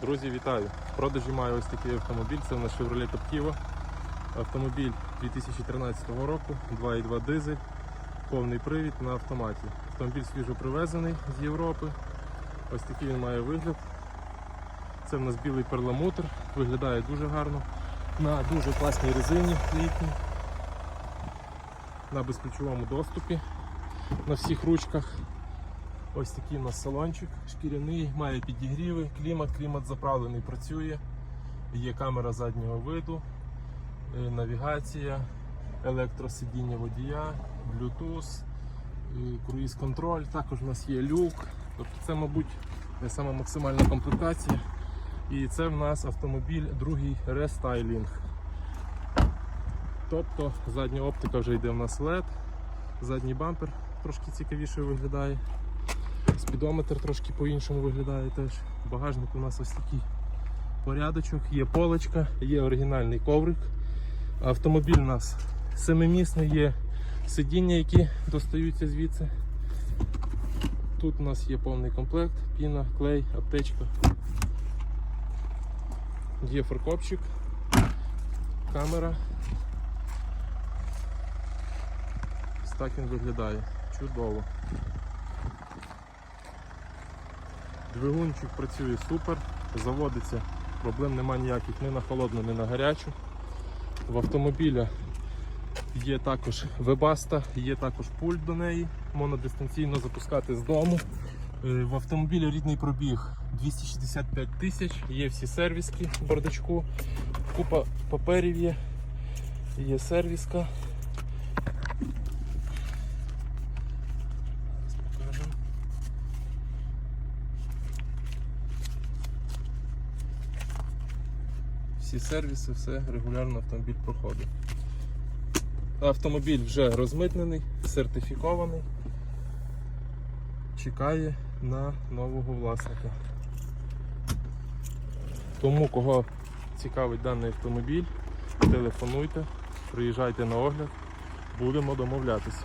Друзі, вітаю! В продажі маю ось такий автомобіль. Це в нас Chevrolet Captiva. Автомобіль 2013 року, 2.2 дизель, повний привід на автоматі. Автомобіль свіжо привезений з Європи. Ось такий він має вигляд. Це в нас білий перламутр, виглядає дуже гарно. На дуже класній резині літній. На безключовому доступі на всіх ручках. Ось такий у нас салончик шкіряний, має підігріви, клімат, клімат заправлений, працює. Є камера заднього виду, е, навігація, електросидіння водія, Bluetooth, е, круїз-контроль. Також у нас є люк. Тобто це, мабуть, не сама максимальна комплектація. І це в нас автомобіль другий рестайлінг. Тобто задня оптика вже йде в нас LED, задній бампер трошки цікавіше виглядає. Спідометр трошки по-іншому виглядає теж. Багажник у нас ось такий порядочок, є полочка, є оригінальний коврик. Автомобіль у нас семимісний, є сидіння, які достаються звідси. Тут у нас є повний комплект, піна, клей, аптечка. Є фаркопчик, камера. Ось так він виглядає. Чудово. Двигунчик працює супер, заводиться, проблем немає ніяких ні на холодну, ні на гарячу. В автомобіля є також вебаста, є також пульт до неї, можна дистанційно запускати з дому. Е, В автомобілі рідний пробіг 265 тисяч, є всі сервіски в бардачку, купа паперів є, є сервіска. Всі сервіси, все регулярно автомобіль проходить. Автомобіль вже розмитнений, сертифікований, чекає на нового власника. Тому, кого цікавить даний автомобіль, телефонуйте, приїжджайте на огляд, будемо домовлятися.